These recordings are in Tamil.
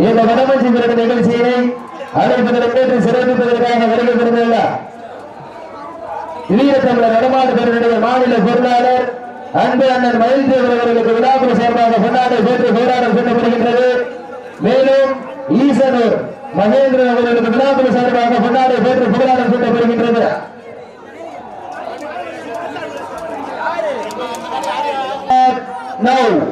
இந்த வடமஞ்சி விருது நிகழ்ச்சியினை அழைப்பதற்கு சிறப்பிப்பதற்காக வருகை பெறுந்துள்ள தமிழர் நடமாடு பெருடைய மாநில பொருளாளர் அன்பு அண்ணன் மயில்தேவர் அவர்களுக்கு விழாக்குழு சார்பாக பொன்னாடை போற்றி போராடம் செல்லப்படுகின்றது மேலும் ஈசனூர் மகேந்திரன் அவர்களுக்கு விழாக்குழு சார்பாக பொன்னாடை போற்றி போராடம் செல்லப்படுகின்றது Now,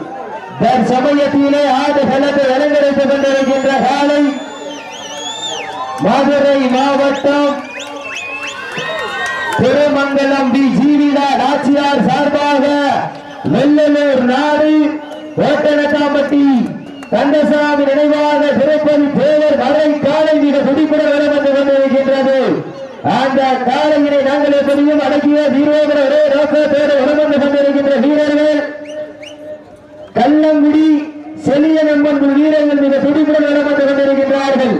தற்சமயத்திலே ஆடு களத்தை அலங்கரித்துக் கொண்டிருக்கின்ற காலை மதுரை மாவட்டம் திருமங்கலம் டி ஜீவிதா நாச்சியார் சார்பாக வெள்ளலூர் நாடு ஓட்டனத்தாம்பட்டி கந்தசாமி நினைவாக திருப்பதி தேவர் மறை காலை மிக துடிப்புடன் வரம் கொண்டிருக்கின்றது. அந்த காலையினை நாங்கள் எப்படியும் அடக்கிய வீரோதர ஒரே நோக்கத்தோடு வரம் வந்து கொண்டிருக்கின்ற வீரர்கள் கள்ளங்குடி செலிய செலியனம்மன் வீரர்கள் மிக துடிப்புடன் நடமாட்டு கொண்டிருக்கின்றார்கள்.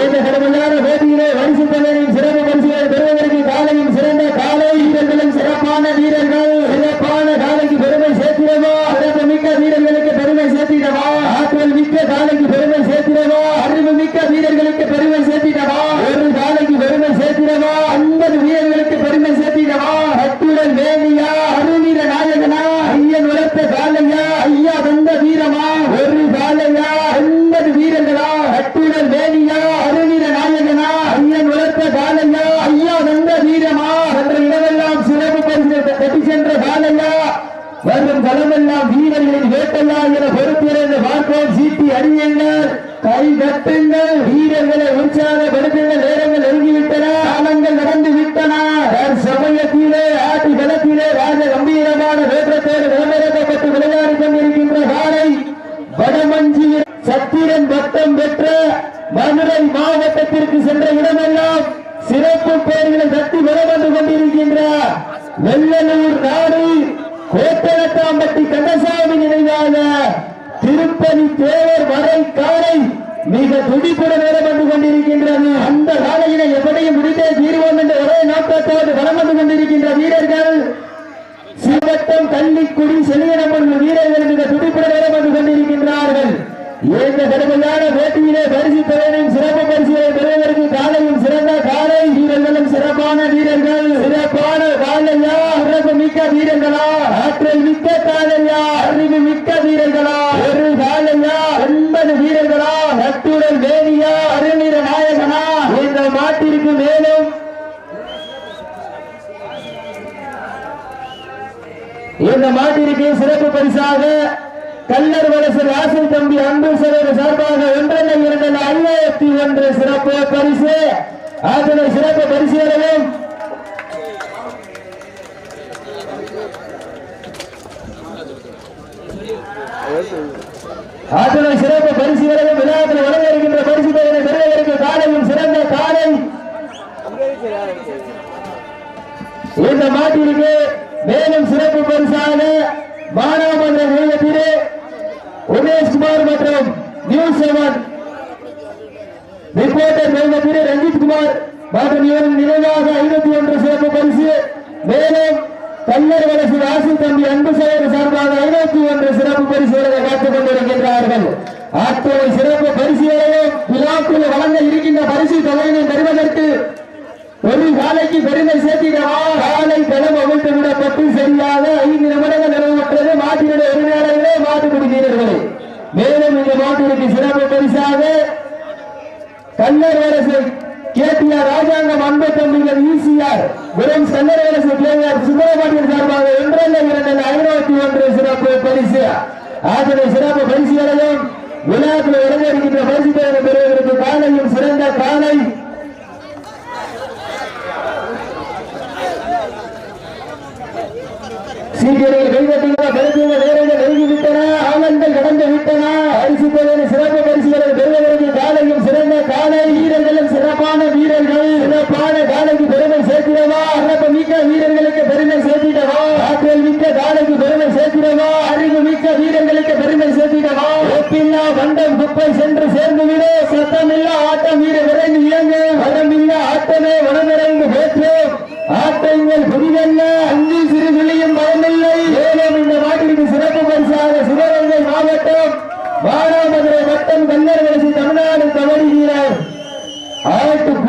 ஏந்த கடமையான போட்டியிலே வரிசு தலைவரின் சிறப்பு பரிசுகளை பெறுவதற்கு காலையும் சிறந்த காலை வீரர்களும் சிறப்பான வீரர்கள் சிறப்பான காலைக்கு பெருமை சேர்த்திடவா சிறப்பு மிக்க வீரர்களுக்கு பெருமை சேர்த்திடவா? ஆற்றல் மிக்க காலைக்கு பெருமை சேர்த்திடவா அறிவு மிக்க வீரர்களுக்கு பெருமை சேர்த்திடவா? ஒரு காலைக்கு பெருமை சேர்த்திடவா ஐம்பது வீரர்களுக்கு பெருமை சேர்த்திடவா? அத்துடன் வேணியா அருவீர நாயகனா ஐயன் வளர்த்த காலையா ஐயா வந்த வீரமா ஒரு காலையா ஐம்பது வீரர்களா அத்துடன் வேணியா அருவீர நாயகனா ஐயன் வளர்த்த காலையா ஐயா வந்த வீரமா என்ற இடமெல்லாம் சிறப்பு பரிசு கட்டி சென்ற காலையா வரும் வீரர்களின் வேட்டையா என பொறுப்பிருந்து பார்ப்போம். சீட்டி அறியுங்கள் கை கட்டுங்கள் வீரர்களை உற்சாகப்படுத்துங்கள். நேரங்கள் நெருங்கிவிட்டன. காலங்கள் நடந்து விட்டன. சமயத்திலே ஆட்டி களத்திலே ராஜ கம்பீரமான வேற்றத்தோடு நிலமிறக்கப்பட்டு விளையாடி கொண்டிருக்கின்ற காலை வடமஞ்சி சத்திரன் பட்டம் பெற்ற மதுரை மாவட்டத்திற்கு சென்ற இடமெல்லாம் சிறப்பு பேர்களை தட்டி வளம் வந்து கொண்டிருக்கின்ற வெள்ளல் நாடு கோட்டலத்தாம்பட்டி கந்தசாமி நினைவாக திருப்பதி தேவர் காலை மிக துடிப்புடன் வேலை வந்து கொண்டிருக்கின்றது. அந்த காலையினை எப்படியும் முடித்தே தீர்வோம் என்ற ஒரே நோக்கத்தோடு வளம் வந்து கொண்டிருக்கின்ற வீரர்கள். சிவத்தம் கள்ளிக்குடி செலியனம்மன் வீரர்கள் மிக துடிப்புடன் இந்த கடுமையான போட்டியிலே பரிசு தலைவரின் சிறப்பு பரிசுகளை பெறுவதற்கு காலையும் சிறந்த காலை வீரர்களும் சிறப்பான வீரர்கள். சிறப்பான காலையா? சிறப்பு மிக்க வீரர்களா? ஆற்றல் மிக்க காலையா? அறிவு மிக்க வீரர்களா? ஒரு காலையா? ஒன்பது வீரர்களா? நட்டுடன் வேணியா? அருநீர நாயகனா? இந்த மாட்டிற்கு மேலும் இந்த மாட்டிற்கு சிறப்பு பரிசாக கல்லர் வலசு வாசல் தம்பி அன்பு சகோதர சார்பாக ஒன்றல்ல இரண்டல்ல ஐயாயிரத்தி ஒன்று சிறப்பு பரிசு. அதனை சிறப்பு பரிசுகளையும் அதனை சிறப்பு பரிசுகளையும் விழாவில் வழங்க இருக்கின்ற பரிசு பெயரை பெறுவதற்கு காலையும் சிறந்த காலை. இந்த மாட்டிற்கு மேலும் சிறப்பு பரிசாக மானாமன்ற நிலையத்திலே உமேஷ்குமார் மற்றும் நியூஸ் செவன் ரிப்போர்ட்டர் நிலையத்திலே ரஞ்சித் குமார் மற்றும் இவரின் நினைவாக ஐநூத்தி ஒன்று சிறப்பு பரிசு. மேலும் கல்லர் வளர்ச்சி ராசி தம்பி அன்பு செயல் சார்பாக ஐநூத்தி ஒன்று சிறப்பு பரிசுகளை காத்துக் கொண்டிருக்கின்றார்கள். அத்தனை சிறப்பு பரிசுகளையும் விழாக்குள் வழங்க இருக்கின்ற பரிசு தொகையினை பெறுவதற்கு ஒரு காலைக்கு பெருமை சேர்த்திடவா? காலை களம் அவிழ்த்து விடப்பட்டு சரியாக ஐந்து மாட்டுக்குடி வீரர்களே மேலும் இந்த மாட்டிற்கு சிறப்பு பரிசாக கல்லர் அரசு கேடிஆர் ராஜாங்கம் அன்பு தம்பிகள் ஈசிஆர் வெறும் கல்லர் அரசு கேஆர் சுப்பிரமணியன் சார்பாக ஒன்றல்ல இரண்டு ஐநூத்தி ஒன்று சிறப்பு பரிசு. ஆகவே சிறப்பு பரிசுகளையும் விழாக்கள் இறங்கியிருக்கின்ற பரிசு பெறுவதற்கு காலையும் சிறந்த காலை. சீக்கிரம் கைதட்டுங்க பெருக்குங்க ஆனந்தங்கள் விட்டன. அரிசி பெறுவது சிறப்பு பரிசுகளை பெறுவதற்கு காலையும் சிறந்த காலை வீரர்களும் சிறப்பான வீரர்கள். சிறப்பான காலைக்கு பெருமை சேர்க்கிறவா? சிறப்பு மிக்க வீரர்களுக்கு பெருமை சேர்த்திடவா? ஆற்றல் மிக்க காலைக்கு பெருமை சேர்த்திடவா அறிவு மிக்க வீரர்களுக்கு பெருமை சேர்த்திடவா? ஒப்பில்லா வண்டம் குப்பை சென்று சேர்ந்து விடு. சத்தமில்லா ஆட்டம் வீரர்கள்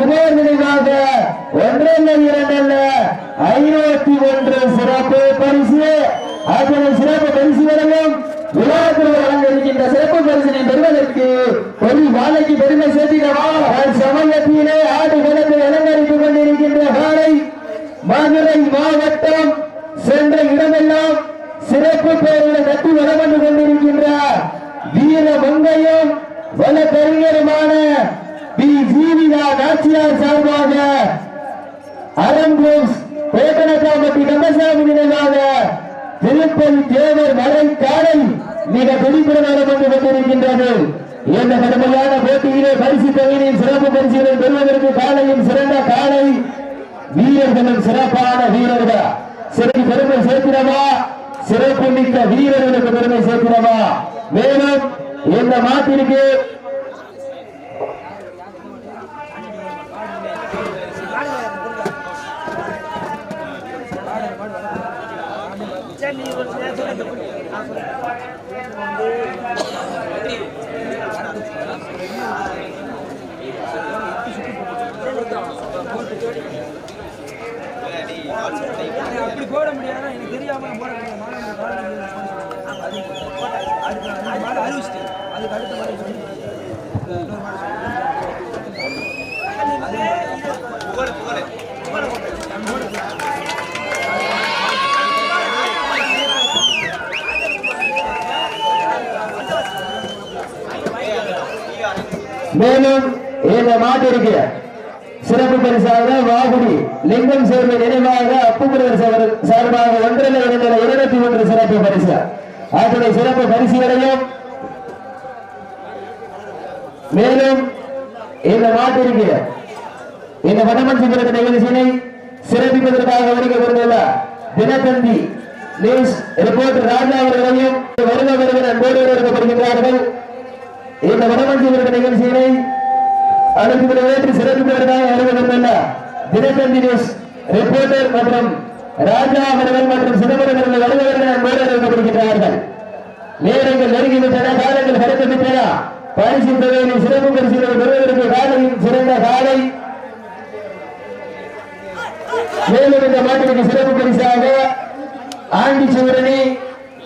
பதினேழு நினைவாக ஒன்றல்ல இரண்டல்ல. ஐநூத்தி ஒன்று சிறப்பு பரிசு. அதனை சிறப்பு பரிசு வரலும் விழாக்கள் வழங்க இருக்கின்ற சிறப்பு பரிசனை பெறுவதற்கு ஒரு வாழைக்கு பெருமை சேர்த்திடவா? சமயத்திலே ஆடு கணக்கு அலங்கரித்துக் கொண்டிருக்கின்ற காலை மதுரை மாவட்டம் சென்ற இடமெல்லாம் சிறப்பு பெயரில் நட்டு வளமண்டு கொண்டிருக்கின்ற வீர மங்கையும் வன கலைஞருமான பி. ஜீவிதா நாச்சியார் சார்பாக அரங்கூஸ் கோட்டனக்காம்பட்டி கந்தசாமி நினைவாக திருப்பதி தேவர் மறை காலை மிக துடிப்புடன் வந்து கொண்டிருக்கின்றது இந்த கடுமையான போட்டியிலே பரிசு தொகையின் சிறப்பு பரிசுகளை பெறுவதற்கு காலையும் சிறந்த காலை வீரர்களும் சிறப்பான வீரர்கள். சிறப்பு பெருமை சேர்க்கிறவா? சிறப்பு மிக்க வீரர்களுக்கு பெருமை சேர்க்கிறவா? மேலும் இந்த மாட்டிற்கு அதுக்கு அடுத்த மாதிரி சொல்லி. மேலும் இந்த மாட்டிற்கு சிறப்பு பரிசாக வாகுடி லிங்கம் சேர்ந்த நினைவாக அப்புமுருகர் சார்பாக ஒன்றில் இரண்டில் இருநூத்தி ஒன்று சிறப்பு பரிசு. அத்தனை சிறப்பு பரிசுகளையும் மேலும் இந்த மாட்டிற்கு இந்த வடமன் சிங்கரத்து நிகழ்ச்சியினை சிறப்பிப்பதற்காக வருகை கொண்டுள்ள தினத்தந்தி நியூஸ் ரிப்போர்ட்டர் ராஜா அவர்களையும் வருக வருகிற அன்போடு வரவேற்கப்படுகின்றார்கள். இந்த வடமன் விருது நிகழ்ச்சியினை அழைப்பு ஏற்று சிறப்பிப்பதற்காக வருகை கொண்டுள்ள தினத்தந்தி நியூஸ் ரிப்போர்ட்டர் மற்றும் ராஜா அவர்கள் மற்றும் சிதம்பரம் அவர்கள் வருக வருகிற அன்போடு வரவேற்கப்படுகின்றார்கள். நேரங்கள் நெருங்கிவிட்டன காலங்கள் கடந்து விட்டன. பரிசு தொகையின் சிறப்பு பரிசுகளை பெறுவதற்கு காலையும் சிறந்த காலை. மேலும் இந்த மாட்டுக்கு சிறப்பு பரிசாக ஆண்டி சிவரணி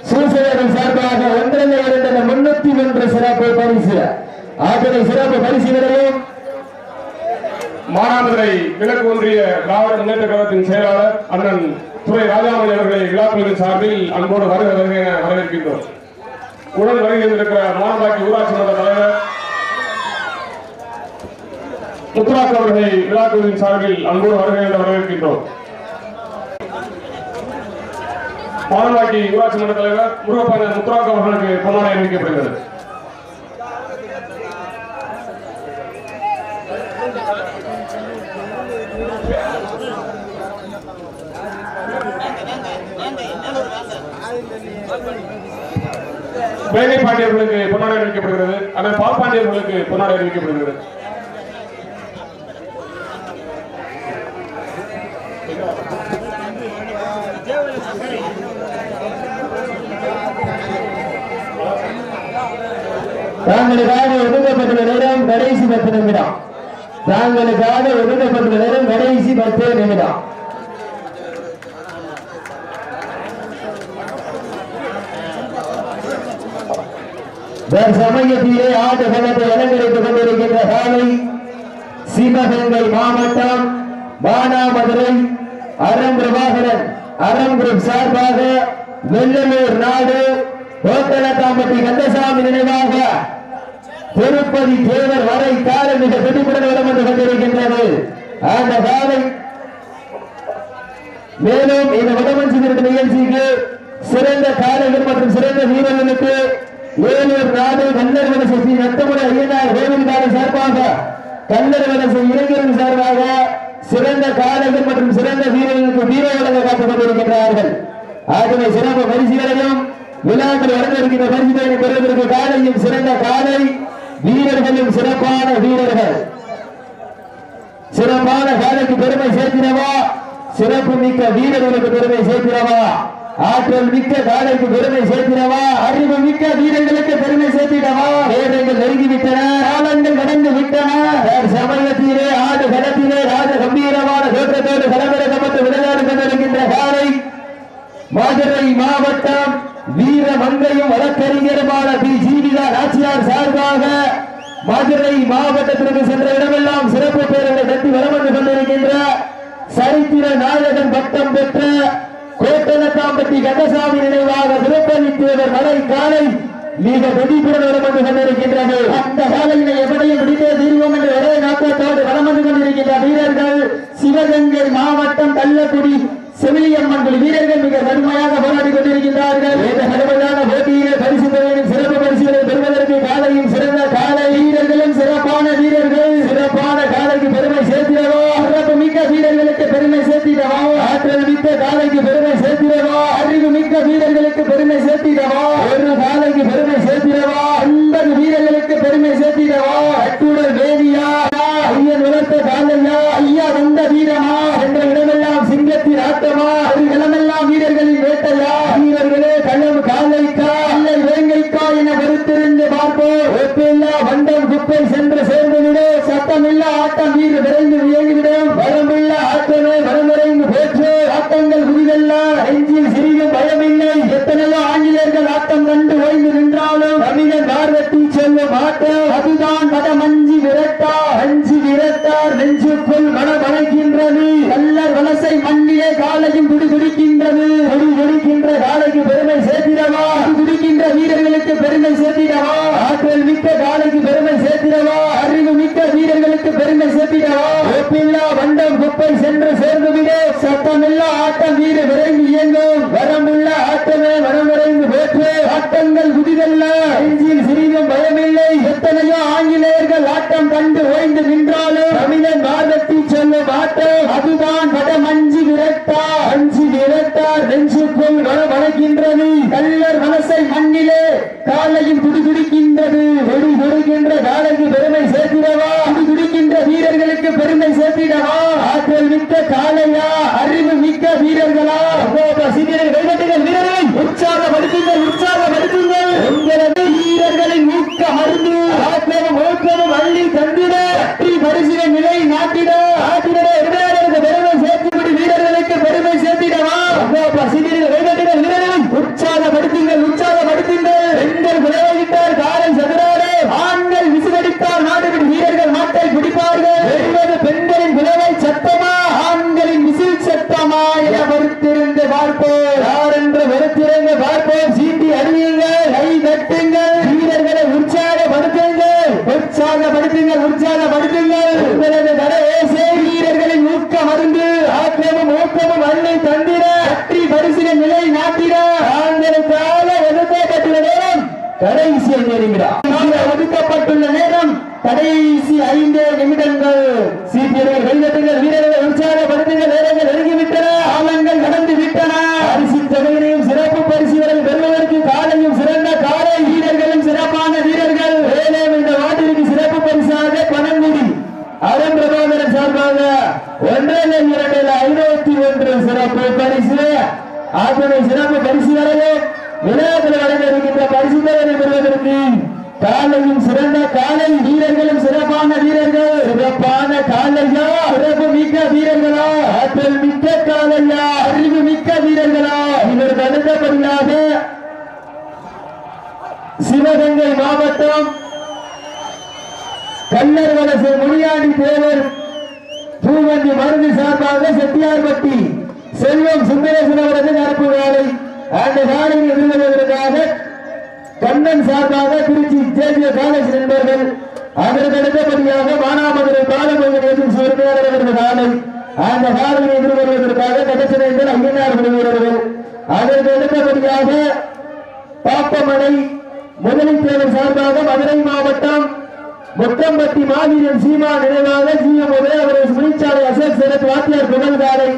சூசகர்கள் சார்பாக ஒன்றரை இரண்டு முன்னூத்தி ஒன்று சிறப்பு பரிசு. அத்தனை சிறப்பு பரிசுகளையும் மானாமதுரை கிழக்கு ஒன்றிய திராவிட முன்னேற்ற கழகத்தின் செயலாளர் அண்ணன் துறை ராஜாமணி அவர்களை விழாக்குழுவின் சார்பில் அன்போடு வருக வருக என வரவேற்கின்றோம். உடன் வருகை இருக்கிற மானம்பாக்கி ஊராட்சி மன்ற தலைவர் அவர்களை விழாக்குழுவின் சார்பில் அன்போடு வருக என வரவேற்கின்றோம். மானம்பாக்கி ஊராட்சி மன்ற தலைவர் முருகப்பன் முத்துராக் அவர்களுக்கு பொன்னாடை அறிவிக்கப்படுகிறது வேலை பாண்டியர்களுக்கு பொன்னாடை அறிவிக்கப்படுகிறது அண்ணன் பால் பாண்டியர்களுக்கு பொன்னாடை அறிவிக்கப்படுகிறது தாங்களுக்காக ஒதுக்கப்பட்டுள்ள நேரம் கடைசி பத்து நிமிடம். தாங்களுக்காக ஒதுக்கப்பட்டுள்ள நேரம் கடைசி பத்து நிமிடம். சமயத்திலே ஆட்டு கணத்தை அலங்கரித்துக் கொண்டிருக்கின்ற காலை சிவகங்கை மாவட்டம் மானாமதுரை அறம் பிரபாகரன் அறம் குரூப் சார்பாக வெள்ளலூர் நாடு கோத்தலத்தாம்பட்டி கந்தசாமி நினைவாக திருப்பதி தேவர் வரை காலை மிக துடிப்புடன் இடம் வந்து கொண்டிருக்கின்றது. அந்த காலை மேலும் இந்த வடமஞ்சி நிகழ்ச்சிக்கு சிறந்த காலைகள் மற்றும் சிறந்த வீரர்களுக்கு ஏலூர் நாடு கந்தர்வன சசி நத்தமுறை ஐயனார் கோவில் காலை சார்பாக கல்லர் இளைஞரின் இளைஞர்கள் சார்பாக சிறந்த காலைகள் மற்றும் சிறந்த வீரர்களுக்கு வீர வழங்க காத்துக் கொண்டிருக்கின்றார்கள். ஆகவே சிறப்பு பரிசுகளையும் விழாக்கள் வழங்கியிருக்கின்ற பரிசுகளை பெறுவதற்கு காலையும் சிறந்த காலை வீரர்களும் சிறப்பான வீரர்கள். சிறப்பான வேலைக்கு பெருமை சேர்க்கிறவா? சிறப்பு மிக்க வீரர்களுக்கு பெருமை சேர்க்கிறவா? ஆற்றல் மிக்க காலைக்கு பெருமை சேர்க்கிறவா? அறிவு மிக்க வீரர்களுக்கு பெருமை சேர்த்திடவா வேதங்கள் நெருங்கிவிட்டன காலங்கள் கடந்து விட்டன. சமயத்திலே ஆடு கடத்திலே ராஜ கம்பீரமான தோற்றத்தோடு களமிறக்கப்பட்டு விளையாடு கொண்டிருக்கின்ற காலை மதுரை மாவட்டம் வீர மங்கையும் வழக்கறிஞருமான பி. ஜீவிதா நாச்சியார் சார்பாக மதுரை மாவட்டத்திற்கு சென்ற இடமெல்லாம் சிறப்பு பேர்களை தட்டி வரம் கொண்டிருக்கின்ற சரித்திர நாயகன் பட்டம் பெற்ற கோட்டனத்தாம்பட்டி கந்தசாமி நினைவாக சிறப்பளித்தவர் மலை காலை மிக வெடிப்புடன் வலம் கொண்டிருக்கின்றது. அந்த காலையினை எப்படியும் விடுத்தே தீர்வோம் என்று ஒரே நோக்கத்தோடு வலம் வந்து கொண்டிருக்கின்ற வீரர்கள் சிவகங்கை மாவட்டம் கள்ளக்குடி செவிலியம்மன் வீரர்கள் மிக கடுமையாக போராடி கொண்டிருக்கின்றார்கள். இந்த கடுமையான போட்டியிலே பரிசு சிறப்பு பரிசுகளை பெறுவதற்கு காலையும் சிறந்த காலை வீரர்களும் சிறப்பான வீரர்கள் சிறப்பான காலைக்கு பெருமை சேர்த்திடவோ சிறப்பு மிக்க வீரர்களுக்கு பெருமை சேர்த்திடவோ ஆற்றல் மிக்க காலைக்கு பெருமை சேர்த்திடவோ அறிவு மிக்க வீரர்களுக்கு பெருமை சேர்த்திடவோ ஒரு காலைக்கு பெருமை சேர்த்திடவோ ஐம்பது வீரர்களுக்கு பெருமை சேர்த்திடவோ அட்டுடல் வேதியா ஐயன் வளர்த்த காலையா ஐயா வந்த வீரமா என்ற இடமெல்லாம் சிங்கத்தின் ஆட்டமா ஒரு இடமெல்லாம் வீரர்களின் வேட்டையா வீரர்களே களம் காலைக்கா இல்லை வேங்கைக்கா என பொறுத்திருந்து பார்ப்போம் ஒப்பில்லா வண்டம் குப்பை சென்று சேர்ந்து விடு சத்தமில்லா ஆட்டம் வீடு விரைந்து இயங்கிவிடும் வரம்பில்லா ஆட்டமே வரமுறைந்து போற்று ஆட்டங்கள் புதிதல்ல நெஞ்சில் சிறிதும் பயமில்லை. எத்தனையோ ஆங்கிலேயர்கள் ஆட்டம் கண்டு ஓய்ந்து நின்றாலும் தமிழர் பார்வத்தி செல்லும் ஆட்டம் அதுதான் மதமஞ்சி விரட்டா அஞ்சு விரட்டார் நெஞ்சுக்குள் மனமணைக்கின்றது கல்லர் வலசை மண்ணிலே காலையும் குடி குடிக்கின்றது குடி குடிக்கின்ற காலைக்கு பெருமை சேர்த்திடவா குடி குடிக்கின்ற வீரர்களுக்கு பெருமை சேர்த்திடவா ஆற்றல் மிக்க காலைக்கு பெருமை சேர்த்திடவா அறிவு மிக்க வீரர்களுக்கு பெருமை சேர்த்திடவா ஒப்பில்லா வண்டம் குப்பை சென்று சேர்ந்து விட சத்தமில்லா ஆட்டம் வீர விரைந்து இயங்கும் வரமுள்ள ஆட்டமே வரம் விரைந்து போற்று நெஞ்சில் சிறிதும் பயமில்லை. எத்தனையோ ஆங்கிலேயர்கள் ஆட்டம் கண்டு ஓய்ந்து நின்றாலும் தமிழன் வாதத்தி சொல்லும் ஆட்டம் அதுதான் வடமஞ்சி விரட்டா. அஞ்சு விரட்டார் நெஞ்சுக்குள் வளர்கின்றது கல்லர் மனசை மண்ணிலே காலையும் துடிதுடிக்கின்றது. ஒடி துடிக்கின்ற காலைக்கு பெருமை சேர்த்திடவா? துடி துடிக்கின்ற வீரர்களுக்கு பெருமை சேர்த்திடவா? ஆற்றல் மிக்க காலையா அறிவு மிக்க வீரர்களா? கைதட்டுங்கள் வீரர்களை. உற்சாகப்படுத்துங்கள் ஊக்க மருந்து ஆற்றலும் ஊக்கமும் அள்ளி தந்திட வெற்றி பரிசினை நிலை நாட்டிட நாட்டிட எதிராளருக்கு பெருமை சேர்த்துப்படி வீரர்களுக்கு பெருமை சேர்த்திடவா சீனியர்கள் கைதட்டுங்கள் வீரர்களை உற்சாகப்படுத்துங்கள் உற்சாகப்படுத்துங்கள் பெண்கள் விளையாடிட்டார் காலை சதுராடே ஆண்கள் விசிலடித்தார் நாடுபிடி வீரர்கள் நாட்டை பிடிப்பார்கள் வெல்வது பெண்களின் விளைவை சத்தமா ஆண்களின் விசில் சத்தமா என பொறுத்திருந்து பார்ப்போம் யார் என்று பொறுத்திருந்து பார்ப்போம் சீட்டி அடியுங்கள் கை தட்டுங்கள் வீரர்களை உற்சாகப்படுத்துங்கள் உற்சாகப்படுத்துங்கள் உற்சாகப்படுத்துங்கள் உங்களது கடைசே வீரர்களின் ஊக்க மருந்து ஆக்கிரமும் ஊக்கமும் அள்ளி தந்திர வெற்றி பரிசின நிலை நாட்டிட ஆண்களுக்காக ஒதுக்கப்பட்டுள்ள நேரம் கடைசி ஐந்து நிமிடம் ஒதுக்கப்பட்டுள்ள நேரம் கடைசி ஐந்து நிமிடங்கள். சீக்கியர்கள் கைதட்டுங்கள் வீரர்களை உற்சாகப்படுத்துங்கள் நேரங்கள் நெருங்கிவிட்டன காலங்கள் நடந்து விட்டன பரிசு தொகையினையும் சிறப்பு பரிசுகளை பெறுவதற்கு காலையும் சிறந்த காலை. வீரர்களும் சிறப்பான வீரர்கள். மேலும் இந்த வாட்டிற்கு சிறப்பு பரிசாக பணங்குடி அருண் பிரபாகரன் சார்பாக ஒன்றில் இரண்டில் ஐநூத்தி ஒன்று சிறப்பு பரிசு. ஆத்தனை சிறப்பு பரிசுகளையும் விளையாட்டில் வழங்க இருக்கின்ற பரிசுகளை பெறுவதற்கு காலையும் சிறந்த காலை வீரர்களும் சிறப்பான வீரர்கள். சிறப்பான காலையா? சிறப்பு மிக்க வீரர்களா? ஆற்றல் மிக்க காலையா? அறிவு மிக்க வீரர்களா? இவர் கருதப்படியாக சிவகங்கை மாவட்டம் கல்லர் முனியாண்டி தேவர் பூவந்தி மருந்து சார்பாக செட்டியார்பட்டி செல்வம் சுந்தரேசன் அவரது நடப்பு வேலை. அந்த காலையில் எதிர்கொள்வதற்காக கண்ணன் சார்பாக திருச்சி தேசிய காலேஜ் நண்பர்கள் அதற்கடுத்தபடியாக மானாமதுரை பாலமங்கலம் சிறுமையாளர் அவர்கள் காலை அந்த காலையை எதிர்கொள்வதற்காக கடைசிநேந்தர் அங்கினார் வீரர்கள் அதற்கு அடுத்தபடியாக பாப்பமலை முதலித்தேவர் சார்பாக மதுரை மாவட்டம் முத்தம்பட்டி மாவீரன் சீமா நினைவாக ஜிஎம் உதய அவரது சுழிச்சாலை அசோக் சேரத் வாத்தியார் புகழ்காரை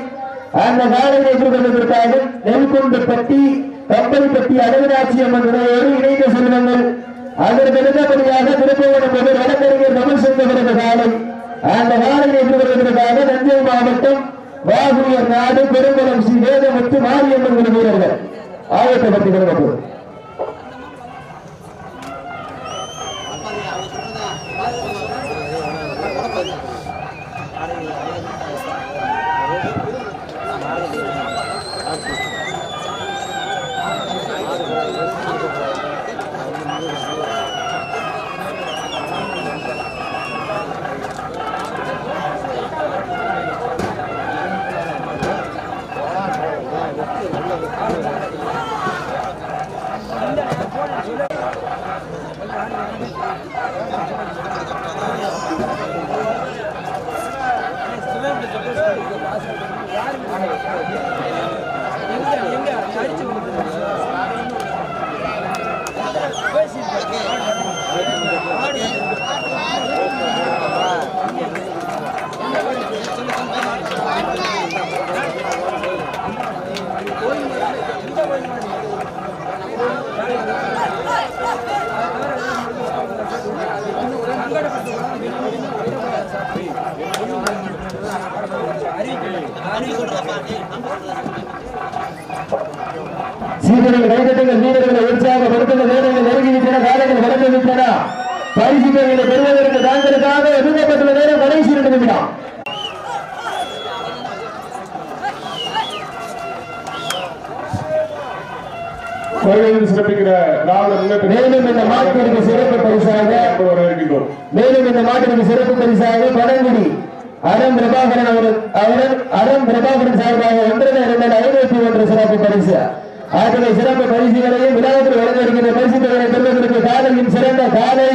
அந்த காலையை எதிர்கொள்வதற்காக நெல்கொண்டப்பட்டி கம்பளிப்பட்டி அழகராட்சி அம்மன் துணையோடு இணைந்த செல்வங்கள் அதற்கு அடுத்தபடியாக திருப்பவனம் முதல் வழக்கறிஞர் தமிழ் சென்றவரது காலம் அந்த காலம் என்று வருவதற்காக தஞ்சை மாவட்டம் வாகுயர் நாடு பெருங்குளம் ஸ்ரீ வேதமுத்து மாரியம்மன் குழு வீரர்கள் ஆயத்தப்பட்டு கொடுக்கப்போம் சீதனை கைதட்டுங்கள் வீரர்களை பரிசு தொகைகளை பெறுவதற்கு தாங்களுக்காக ஒதுக்கப்பட்டுள்ள நேரம் கடைசி இரண்டு நிமிடம். சிறப்பிக்கிற மேலும் இந்த மாட்டிற்கு சிறப்பு பரிசாக மேலும் இந்த மாட்டிற்கு சிறப்பு பரிசாக பழங்குடி அறம் பிரபாகரன் அவர் அவரன் அறம் பிரபாகரன் சார்பாக ஒன்றரை இரண்டு ஐநூத்தி ஒன்று சிறப்பு பரிசு. ஆகவே சிறப்பு பரிசுகளையும் விழாவில் வழங்க இருக்கின்ற பரிசு தொகையை பெறுவதற்கு காலையும் சிறந்த காலை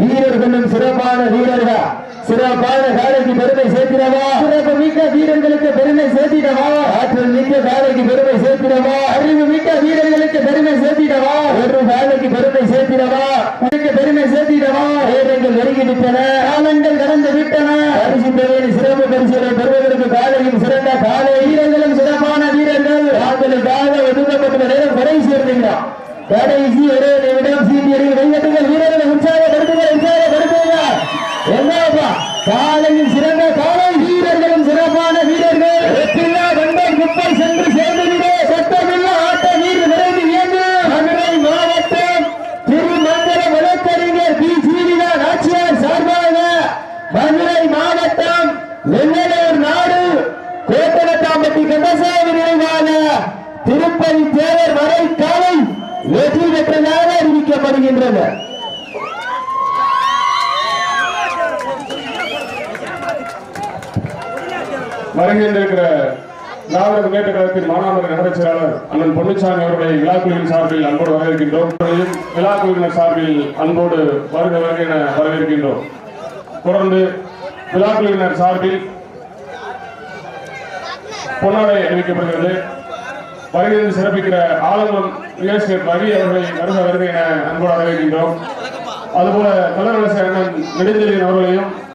வீரர்களும் சிறப்பான வீரர்கள். சிறப்பான காலைக்கு பெருமை சேர்த்திடவா? சிறப்பு மிக்க வீரர்களுக்கு பெருமை சேர்த்திடவா? ஆற்றல் மிக்க காலைக்கு பெருமை சேர்த்திடவா? அறிவு மிக்க வீரர்களுக்கு பெருமை சேர்த்திடவா? ஒரு காலைக்கு பெருமை சேர்த்திடவா? எனக்கு பெருமை சேர்த்திடவா? நேரங்கள் நெருங்கி விட்டன காலங்கள் கடந்து விட்டன. பரிசு பெறுவது சிறப்பு பரிசுகளை பெறுவதற்கு காலையும் சிறந்த காலை. வீரர்களும் சிறப்பான வீரர்கள். தாங்களுக்காக ஒதுக்கப்பட்டுள்ள நேரம் கடைசி இருந்தீங்களா கடைசி ஒரே நிமிடம் சீனியர்கள் கையட்டுங்கள் வீரர்களை உற்சாகப்படுத்துங்கள் உற்சாகப்படுத்துங்க என்னப்பா காலையில் சிறந்த காலை வீரர்களும் சிறப்பான வீரர்கள் வெற்றில்லா வண்டை குப்பை சென்று சேர்ந்துவிடு சட்டமில்ல ஆட்ட நீர் நிறைந்து இயங்கு மதுரை மாவட்டம் திருமங்கல வழக்கறிஞர் பி சீனிதா நாச்சியார் சார்பாக மதுரை மாவட்டம் வெள்ளலூர் நாடு கோட்டனத்தாம்பட்டி கந்தசாமி நினைவாக திருப்பதி தேவர் வரை காலை வெற்றி பெற்றதாக வருகின்றது வருகின்றிருக்கிற இருக்கிற திராவிட முன்னேற்ற கழகத்தின் மாணவர் நகரச் செயலாளர் அண்ணன் பொன்னுச்சாமி அவர்களை விழாக்குழுவின் சார்பில் அன்போடு வரவேற்கின்றோம். அவர்களையும் சார்பில் அன்போடு வருக வருக என வரவேற்கின்றோம். தொடர்ந்து விழாக்குழுவினர் சார்பில் பொன்னாடை அறிவிக்கப்படுகிறது வருகையில் சிறப்பிக்கிற ஆலங்குளம் ரியல் ரவி அவர்களை வருக வருகை என அன்போடு வரவேற்கின்றோம். அதுபோல கலரரசு அண்ணன் நெடுஞ்செழியன் அவர்களையும்